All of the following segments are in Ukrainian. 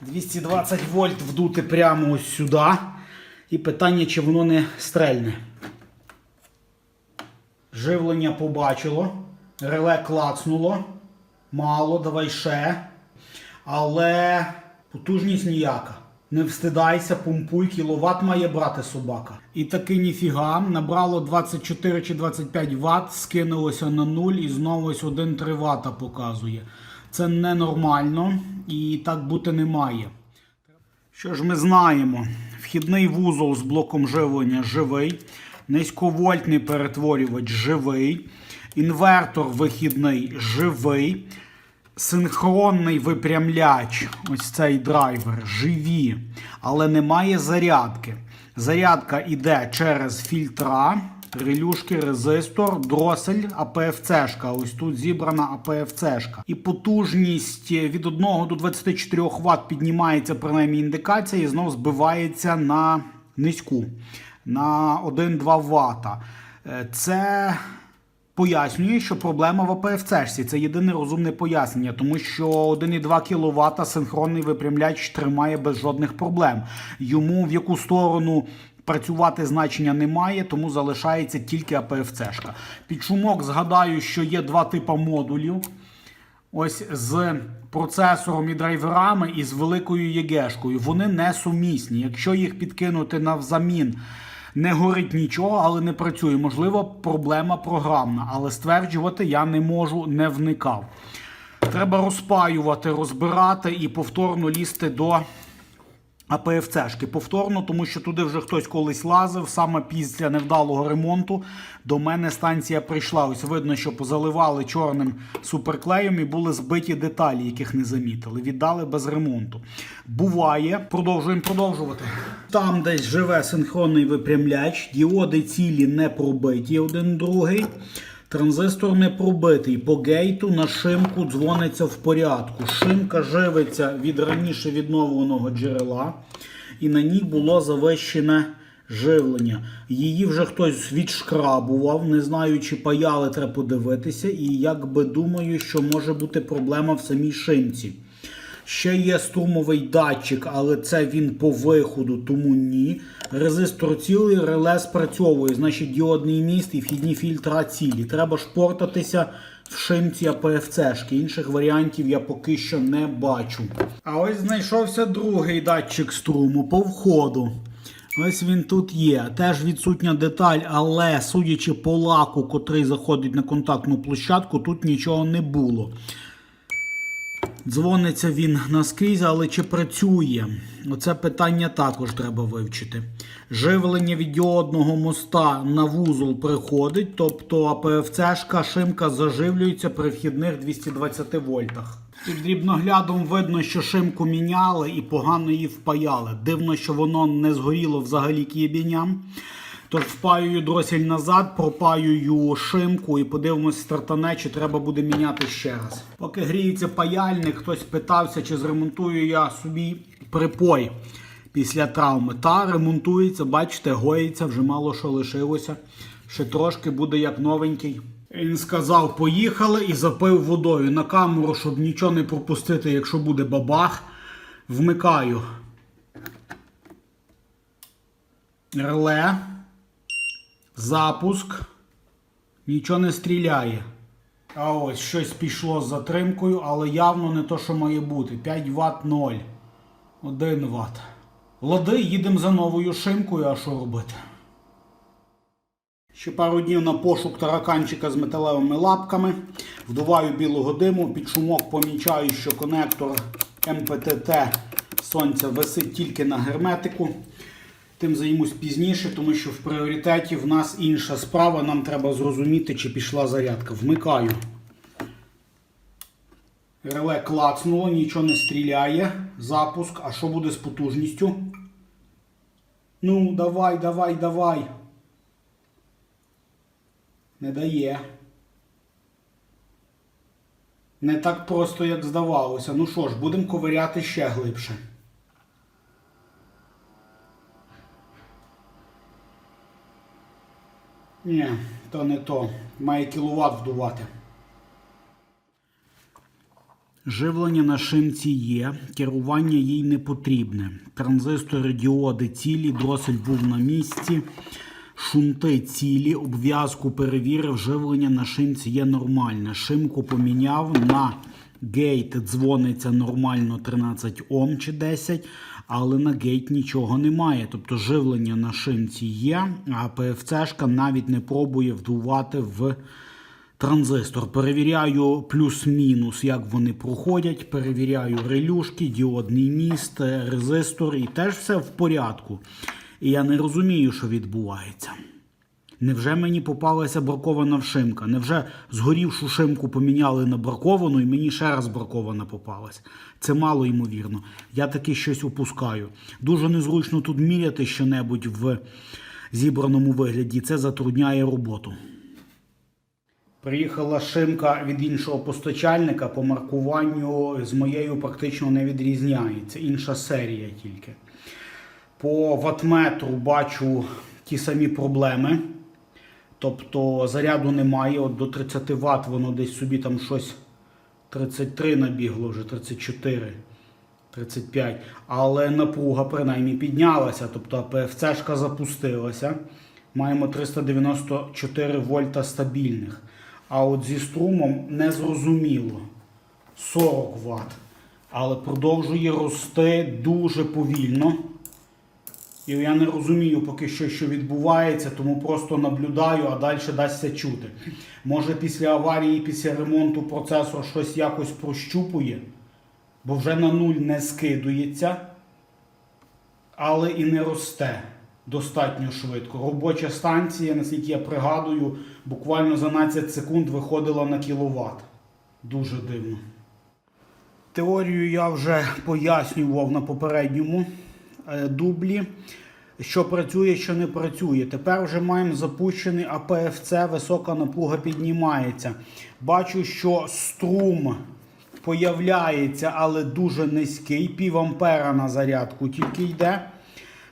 220 вольт вдути прямо ось сюди. І питання, чи воно не стрельне. Живлення побачило, реле клацнуло. Мало, давай ще. Але потужність ніяка. Не встидайся, помпуй, кіловат має брати собака. І таки ніфіга. Набрало 24 чи 25 Вт, скинулося на 0 і знову ось 1-3 Вт показує. Це ненормально і так бути не має. Що ж ми знаємо? Вхідний вузол з блоком живлення живий, низьковольтний перетворювач живий, інвертор вихідний живий, синхронний випрямляч, ось цей драйвер, живі, але немає зарядки. Зарядка йде через фільтра, релюшки, резистор, дросель, АПФЦ-шка. Ось тут зібрана АПФЦ-шка. І потужність від 1 до 24 Вт піднімається принаймні індикація і знову збивається на низьку, на 1-2 Вт. Е, Це пояснює, що проблема в АПФЦ. Це єдине розумне пояснення, тому що 1,2 кВт синхронний випрямляч тримає без жодних проблем. Йому в яку сторону працювати значення немає, тому залишається тільки АПФЦ-шка. Під шумок згадаю, що є два типи модулів. Ось з процесором і драйверами і з великою ЄГЕшкою. Вони не сумісні. Якщо їх підкинути навзамін, не горить нічого, але не працює. Можливо, проблема програмна, але стверджувати я не можу, не вникав. Треба розпаювати, розбирати і повторно лізти до АПФЦшки. Повторно, тому що туди вже хтось колись лазив. Саме після невдалого ремонту до мене станція прийшла. Ось видно, що позаливали чорним суперклеєм і були збиті деталі, яких не замітили. Віддали без ремонту. Буває, продовжуємо продовжувати. Там десь живе синхронний випрямляч, діоди цілі не пробиті один другий. Транзистор не пробитий. По гейту на шимку дзвониться в порядку. Шимка живиться від раніше відновленого джерела, і на ній було завищене живлення. Її вже хтось відшкрабував, не знаю, чи паяли, треба подивитися. І як би думаю, що може бути проблема в самій шимці. Ще є струмовий датчик, але це він по виходу, тому ні. Резистор цілий, реле спрацьовує, значить діодний міст і вхідні фільтра цілі. Треба шпортатися в шимці АПФЦшки. Інших варіантів я поки що не бачу. А ось знайшовся другий датчик струму по входу. Ось він тут є. Теж відсутня деталь, але судячи по лаку, котрий заходить на контактну площадку, тут нічого не було. Дзвониться він наскрізь, але чи працює? Оце питання також треба вивчити. Живлення від діодного моста на вузол приходить, тобто АПФЦшка шимка заживлюється при вхідних 220 вольтах. Під дрібноглядом видно, що шимку міняли і погано її впаяли. Дивно, що воно не згоріло взагалі кібіням. Тож впаюю дросель назад, пропаюю шимку і подивимось стартане, чи треба буде міняти ще раз. Поки гріється паяльник, хтось питався, чи зремонтую я собі припой після травми. Та ремонтується, бачите, гоїться, вже мало що лишилося. Ще трошки буде як новенький. Він сказав, поїхали і запив водою на камеру, щоб нічого не пропустити, якщо буде бабах. Вмикаю. Реле. Запуск. Нічого не стріляє. А ось щось пішло з затримкою, але явно не то, що має бути. 5 Вт 0. 1 Вт. Лади, їдемо за новою шинкою, а що робити? Ще пару днів на пошук тараканчика з металевими лапками. Вдуваю білого диму, під шумок помічаю, що конектор МПТТ сонця висить тільки на герметику. Тим займусь пізніше, тому що в пріоритеті в нас інша справа. Нам треба зрозуміти, чи пішла зарядка. Вмикаю. Реле клацнуло, нічого не стріляє. Запуск. А що буде з потужністю? Ну, давай, давай, давай. Не дає. Не так просто, як здавалося. Ну що ж, будемо ковиряти ще глибше. Ні, то не то. Має кіловат вдувати. Живлення на шимці є, керування їй не потрібне. Транзистори, діоди цілі, дросель був на місці. Шунти цілі, обв'язку перевірив, живлення на шимці є нормальне. Шимку поміняв на гейт дзвониться нормально 13 Ом чи 10, але на гейт нічого немає. Тобто живлення на шинці є, а ПФЦшка навіть не пробує вдувати в транзистор. Перевіряю плюс-мінус, як вони проходять. Перевіряю релюшки, діодний міст, резистор і теж все в порядку. І я не розумію, що відбувається. Невже мені попалася бракована вшимка? Невже згорівшу шимку поміняли на браковану і мені ще раз бракована попалась? Це мало ймовірно. Я таки щось упускаю. Дуже незручно тут міряти щонебудь в зібраному вигляді. Це затрудняє роботу. Приїхала шимка від іншого постачальника по маркуванню з моєю практично не відрізняється. Інша серія тільки. По ватметру бачу ті самі проблеми. Тобто заряду немає. От до 30 Вт воно десь собі там щось 33 набігло, вже 34, 35. Але напруга принаймні піднялася. Тобто АПФЦшка запустилася. Маємо 394 вольта стабільних. А от зі струмом незрозуміло. 40 Вт. Але продовжує рости дуже повільно. І я не розумію поки що, що відбувається, тому просто наблюдаю, а далі дасться чути. Може після аварії, після ремонту процесор щось якось прощупує, бо вже на нуль не скидується, але і не росте достатньо швидко. Робоча станція, наскільки я пригадую, буквально за 12 секунд виходила на кіловат. Дуже дивно. Теорію я вже пояснював на попередньому дублі, що працює, що не працює. Тепер вже маємо запущений АПФЦ, висока напруга піднімається. Бачу, що струм появляється, але дуже низький, пів ампера на зарядку тільки йде.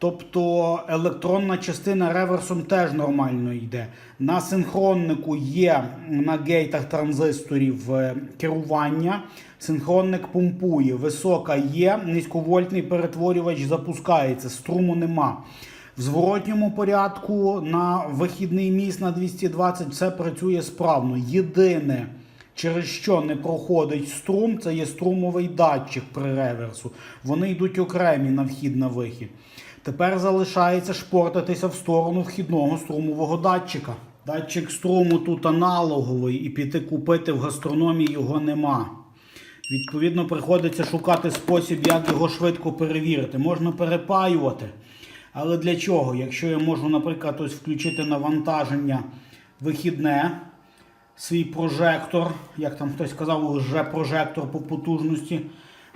Тобто електронна частина реверсом теж нормально йде. На синхроннику є на гейтах транзисторів е, керування. Синхронник помпує, висока є, низьковольтний перетворювач запускається, струму нема. В зворотньому порядку на вихідний міст на 220 все працює справно. Єдине, через що не проходить струм, це є струмовий датчик при реверсу. Вони йдуть окремі на вхід на вихід. Тепер залишається шпортатися в сторону вхідного струмового датчика. Датчик струму тут аналоговий, і піти купити в гастрономії його нема. Відповідно, приходиться шукати спосіб, як його швидко перевірити. Можна перепаювати. Але для чого? Якщо я можу, наприклад, ось включити навантаження вихідне, свій прожектор, як там хтось казав, вже прожектор по потужності,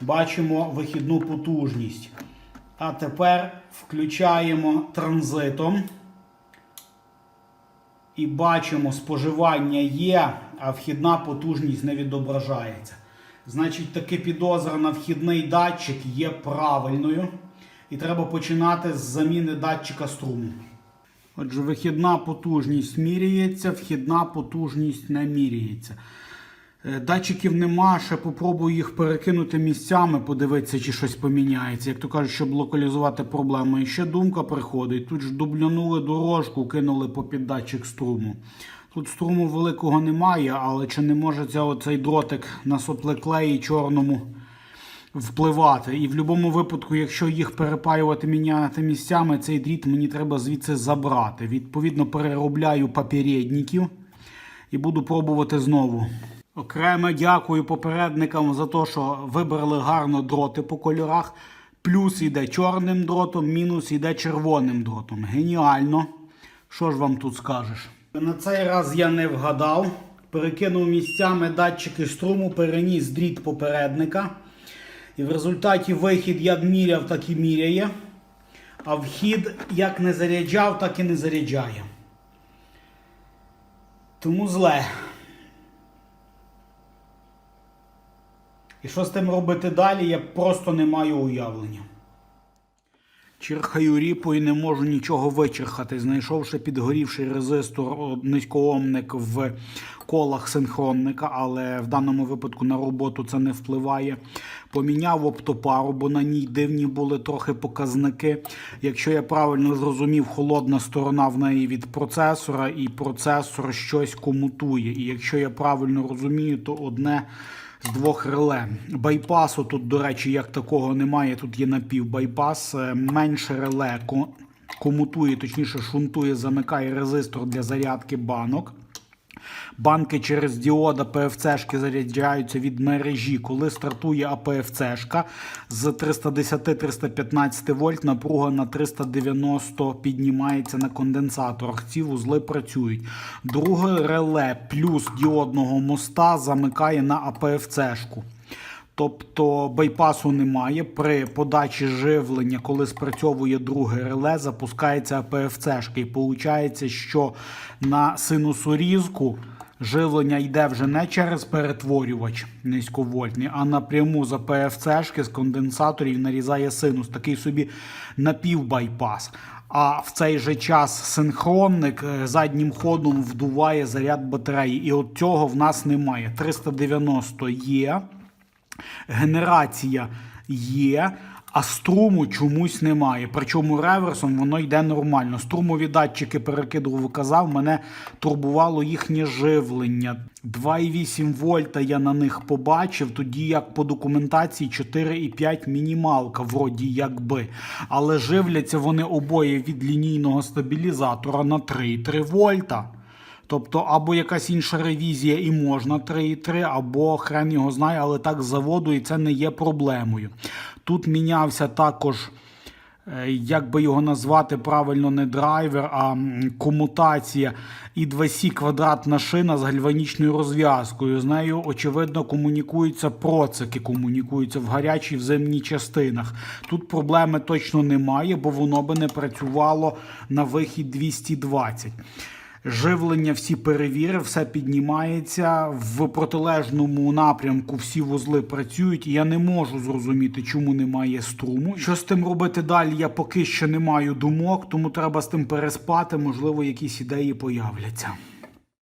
бачимо вихідну потужність. А тепер включаємо транзитом. І бачимо, споживання є, а вхідна потужність не відображається. Значить, таки підозра на вхідний датчик є правильною. І треба починати з заміни датчика струму. Отже, вихідна потужність міряється, вхідна потужність не міряється. Е, Датчиків нема, ще попробую їх перекинути місцями, подивитися, чи щось поміняється. Як то кажуть, щоб локалізувати проблему. І ще думка приходить. Тут ж дублянули дорожку, кинули попід датчик струму. Тут струму великого немає, але чи не може ця, оцей дротик на соплеклеї чорному впливати? І в будь-якому випадку, якщо їх перепаювати, міняти місцями, цей дріт мені треба звідси забрати. Відповідно, переробляю попередників і буду пробувати знову. Окремо дякую попередникам за те, що вибрали гарно дроти по кольорах. Плюс йде чорним дротом, мінус йде червоним дротом. Геніально. Що ж вам тут скажеш? На цей раз я не вгадав. Перекинув місцями датчики струму, переніс дріт попередника. І в результаті вихід як міряв, так і міряє. А вхід як не заряджав, так і не заряджає. Тому зле. І що з тим робити далі, я просто не маю уявлення. Чирхаю ріпою, не можу нічого вичерхати. Знайшовши підгорівший резистор низькоомник в колах синхронника, але в даному випадку на роботу це не впливає. Поміняв оптопару, бо на ній дивні були трохи показники. Якщо я правильно зрозумів, холодна сторона в неї від процесора, і процесор щось комутує. І якщо я правильно розумію, то одне з двох реле. Байпасу тут, до речі, як такого немає. Тут є напівбайпас. Е, Менше реле ко- комутує, точніше, шунтує, замикає резистор для зарядки банок. Банки через діода ПФЦшки заряджаються від мережі. Коли стартує АПФЦшка з 310-315 вольт, напруга на 390 піднімається на конденсаторах. Ці вузли працюють. Друге реле плюс діодного моста замикає на АПФЦшку. Тобто байпасу немає. При подачі живлення, коли спрацьовує друге реле, запускається АПФЦшка. І виходить, що на синусорізку живлення йде вже не через перетворювач низьковольтний, а напряму з АПФЦшки з конденсаторів нарізає синус. Такий собі напівбайпас. А в цей же час синхронник е, заднім ходом вдуває заряд батареї. І от цього в нас немає. 390 є генерація є, а струму чомусь немає. Причому реверсом воно йде нормально. Струмові датчики перекидував, казав, мене турбувало їхнє живлення. 2,8 вольта я на них побачив, тоді як по документації 4,5 мінімалка, вроді якби. Але живляться вони обоє від лінійного стабілізатора на 3,3 вольта. Тобто, або якась інша ревізія і можна 3,3, або хрен його знає, але так з заводу і це не є проблемою. Тут мінявся також, е, як би його назвати правильно, не драйвер, а комутація і 2С квадратна шина з гальванічною розв'язкою. З нею, очевидно, комунікуються процики, комунікуються в гарячій в зимній частинах. Тут проблеми точно немає, бо воно би не працювало на вихід 220. Живлення всі перевірив, все піднімається. В протилежному напрямку всі вузли працюють. Я не можу зрозуміти, чому немає струму. Що з тим робити далі? Я поки що не маю думок, тому треба з тим переспати. Можливо, якісь ідеї появляться.